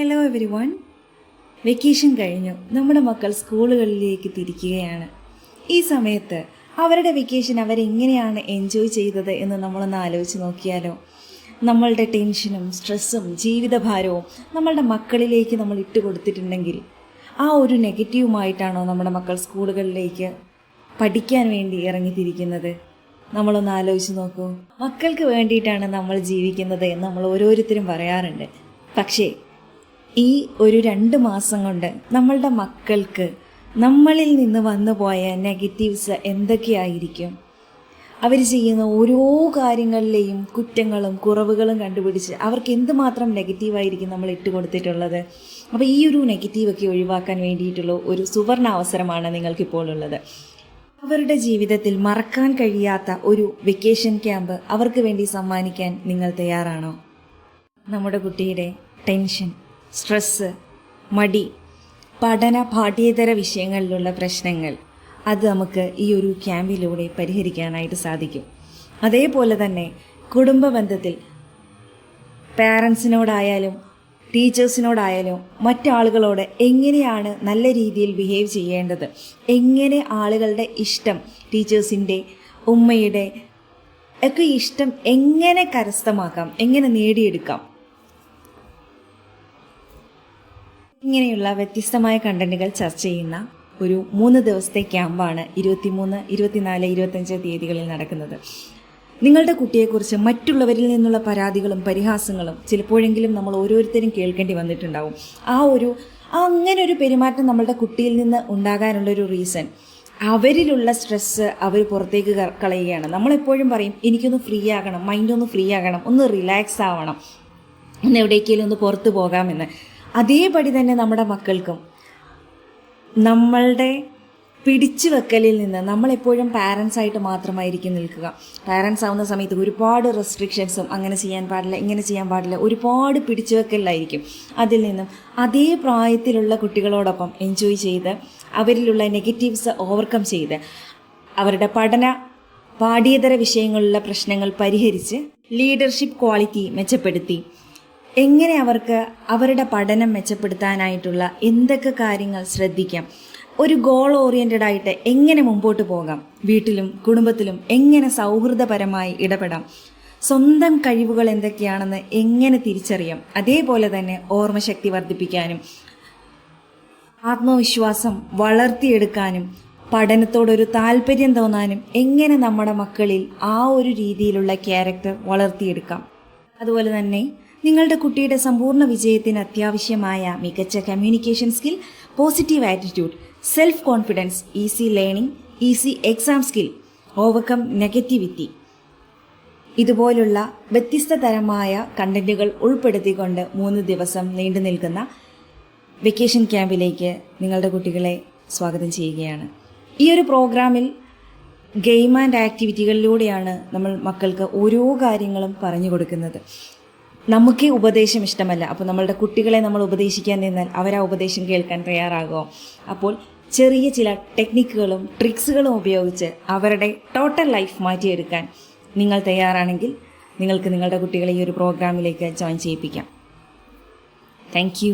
Hello every one vacation കഴിഞ്ഞു. നമ്മുടെ മക്കൾ സ്കൂളുകളിലേക്ക് തിരിക്കുകയാണ്. ഈ സമയത്ത് അവരുടെ വെക്കേഷൻ അവരെങ്ങനെയാണ് എൻജോയ് ചെയ്തത് എന്ന് നമ്മളൊന്ന് ആലോചിച്ച് നോക്കിയാലോ? നമ്മളുടെ ടെൻഷനും സ്ട്രെസ്സും ജീവിതഭാരവും നമ്മളുടെ മക്കളിലേക്ക് നമ്മൾ ഇട്ട് കൊടുത്തിട്ടുണ്ടെങ്കിൽ ആ ഒരു നെഗറ്റീവുമായിട്ടാണോ നമ്മുടെ മക്കൾ സ്കൂളുകളിലേക്ക് പഠിക്കാൻ വേണ്ടി ഇറങ്ങിത്തിരിക്കുന്നത് നമ്മളൊന്ന് ആലോചിച്ച് നോക്കൂ. മക്കൾക്ക് വേണ്ടിയിട്ടാണ് നമ്മൾ ജീവിക്കുന്നത് എന്ന് നമ്മൾ ഓരോരുത്തരും പറയാറുണ്ട്. പക്ഷേ ഈ ഒരു രണ്ട് മാസം കൊണ്ട് നമ്മളുടെ മക്കൾക്ക് നമ്മളിൽ നിന്ന് വന്നു പോയ നെഗറ്റീവ്സ് എന്തൊക്കെയായിരിക്കും? അവർ ചെയ്യുന്ന ഓരോ കാര്യങ്ങളിലെയും കുറ്റങ്ങളും കുറവുകളും കണ്ടുപിടിച്ച് അവർക്ക് എന്തുമാത്രം നെഗറ്റീവായിരിക്കും നമ്മൾ ഇട്ട് കൊടുത്തിട്ടുള്ളത്? അപ്പോൾ ഈ ഒരു നെഗറ്റീവൊക്കെ ഒഴിവാക്കാൻ വേണ്ടിയിട്ടുള്ള ഒരു സുവർണ അവസരമാണ് നിങ്ങൾക്കിപ്പോൾ ഉള്ളത്. അവരുടെ ജീവിതത്തിൽ മറക്കാൻ കഴിയാത്ത ഒരു വെക്കേഷൻ ക്യാമ്പ് അവർക്ക് വേണ്ടി സമ്മാനിക്കാൻ നിങ്ങൾ തയ്യാറാണോ? നമ്മുടെ കുട്ടിയുടെ ടെൻഷൻ. സ്ട്രെസ്സ് മടി പഠന പാഠ്യേതര വിഷയങ്ങളിലുള്ള പ്രശ്നങ്ങൾ അത് നമുക്ക് ഈ ഒരു ക്യാമ്പിലൂടെ പരിഹരിക്കാനായിട്ട് സാധിക്കും. അതേപോലെ തന്നെ കുടുംബ ബന്ധത്തിൽ പാരൻസിനോടായാലും ടീച്ചേഴ്സിനോടായാലും മറ്റാളുകളോട് എങ്ങനെയാണ് നല്ല രീതിയിൽ ബിഹേവ് ചെയ്യേണ്ടത്? എങ്ങനെ ആളുകളുടെ ഇഷ്ടം ടീച്ചേഴ്സിന്റെ ഉമ്മയുടെ ഒക്കെ ഇഷ്ടം എങ്ങനെ കരസ്ഥമാക്കാം? എങ്ങനെ നേടിയെടുക്കാം? ഇങ്ങനെയുള്ള വ്യത്യസ്തമായ കണ്ടന്റുകൾ ചർച്ച ചെയ്യുന്ന ഒരു മൂന്ന് ദിവസത്തെ ക്യാമ്പാണ് ഇരുപത്തിമൂന്ന് ഇരുപത്തിനാല് ഇരുപത്തഞ്ച് തീയതികളിൽ നടക്കുന്നത്. നിങ്ങളുടെ കുട്ടിയെക്കുറിച്ച് മറ്റുള്ളവരിൽ നിന്നുള്ള പരാതികളും പരിഹാസങ്ങളും ചിലപ്പോഴെങ്കിലും നമ്മൾ ഓരോരുത്തരും കേൾക്കേണ്ടി വന്നിട്ടുണ്ടാവും. ആ ഒരു അങ്ങനെ ഒരു പെരുമാറ്റം നമ്മളുടെ കുട്ടിയിൽ നിന്ന് ഉണ്ടാകാനുള്ളൊരു റീസൺ അവരിലുള്ള സ്ട്രെസ്സ് അവർ പുറത്തേക്ക് കളയുകയാണ്. നമ്മളെപ്പോഴും പറയും എനിക്കൊന്ന് ഫ്രീ ആകണം മൈൻഡ് ഒന്ന് ഫ്രീ ആകണം ഒന്ന് റിലാക്സ് ആവണം. ഒന്ന് എവിടേക്കെങ്കിലും ഒന്ന് പുറത്തു പോകാമെന്ന്. അതേപടി തന്നെ നമ്മുടെ മക്കൾക്കും. നമ്മളുടെ പിടിച്ചു വെക്കലിൽ നിന്ന് നമ്മളെപ്പോഴും പാരൻസ് ആയിട്ട് മാത്രമായിരിക്കും നിൽക്കുക. പാരൻസ് ആവുന്ന സമയത്ത് ഒരുപാട് റെസ്ട്രിക്ഷൻസും അങ്ങനെ ചെയ്യാൻ പാടില്ല ഇങ്ങനെ ചെയ്യാൻ പാടില്ല. ഒരുപാട് പിടിച്ചു വെക്കലിലായിരിക്കും അതിൽ നിന്നും അതേ പ്രായത്തിലുള്ള കുട്ടികളോടൊപ്പം എൻജോയ് ചെയ്ത് അവരിലുള്ള നെഗറ്റീവ്സ് ഓവർകം ചെയ്ത് അവരുടെ പഠന പാഠ്യേതര വിഷയങ്ങളിലുള്ള പ്രശ്നങ്ങൾ പരിഹരിച്ച് ലീഡർഷിപ്പ് ക്വാളിറ്റി മെച്ചപ്പെടുത്തി. എങ്ങനെ അവർക്ക് അവരുടെ പഠനം മെച്ചപ്പെടുത്താനായിട്ടുള്ള എന്തൊക്കെ കാര്യങ്ങൾ ശ്രദ്ധിക്കാം? ഒരു ഗോൾ ഓറിയന്റഡ് ആയിട്ട് എങ്ങനെ മുമ്പോട്ട് പോകാം? വീട്ടിലും കുടുംബത്തിലും എങ്ങനെ സൗഹൃദപരമായി ഇടപെടാം? സ്വന്തം കഴിവുകൾ എന്തൊക്കെയാണെന്ന് എങ്ങനെ തിരിച്ചറിയാം? അതേപോലെ തന്നെ ഓർമ്മശക്തി വർദ്ധിപ്പിക്കാനും ആത്മവിശ്വാസം വളർത്തിയെടുക്കാനും പഠനത്തോടൊരു താല്പര്യം തോന്നാനും എങ്ങനെ നമ്മുടെ മക്കളിൽ ആ ഒരു രീതിയിലുള്ള ക്യാരക്ടർ വളർത്തിയെടുക്കാം? അതുപോലെ തന്നെ നിങ്ങളുടെ കുട്ടിയുടെ സമ്പൂർണ വിജയത്തിന് അത്യാവശ്യമായ മികച്ച communication skill positive attitude self confidence easy learning easy exam skill overcome negativity ഇതുപോലുള്ള വ്യത്യസ്ത തരമായ കണ്ടന്റുകൾ ഉൾപ്പെടുത്തിക്കൊണ്ട് മൂന്ന് ദിവസം നീണ്ടു നിൽക്കുന്ന വെക്കേഷൻ ക്യാമ്പിലേക്ക് നിങ്ങളുടെ കുട്ടികളെ സ്വാഗതം ചെയ്യുകയാണ്. ഈ ഒരു പ്രോഗ്രാമിൽ ഗെയിം ആൻഡ് ആക്ടിവിറ്റികളിലൂടെയാണ് നമ്മൾ മക്കൾക്ക് ഓരോ കാര്യങ്ങളും പറഞ്ഞു കൊടുക്കുന്നത്. നമുക്ക് ഉപദേശം ഇഷ്ടമല്ല. അപ്പോൾ നമ്മളുടെ കുട്ടികളെ നമ്മൾ ഉപദേശിക്കാൻ നിന്നാൽ അവർ ആ ഉപദേശം കേൾക്കാൻ തയ്യാറാകുമോ അപ്പോൾ ചെറിയ ചില ടെക്നിക്കുകളും ട്രിക്സുകളും ഉപയോഗിച്ച് അവരുടെ ടോട്ടൽ ലൈഫ് മാറ്റിയെടുക്കാൻ നിങ്ങൾ തയ്യാറാണെങ്കിൽ നിങ്ങൾക്ക് നിങ്ങളുടെ കുട്ടികളെ ഈ ഒരു പ്രോഗ്രാമിലേക്ക് ജോയിൻ ചെയ്യിപ്പിക്കാം. താങ്ക്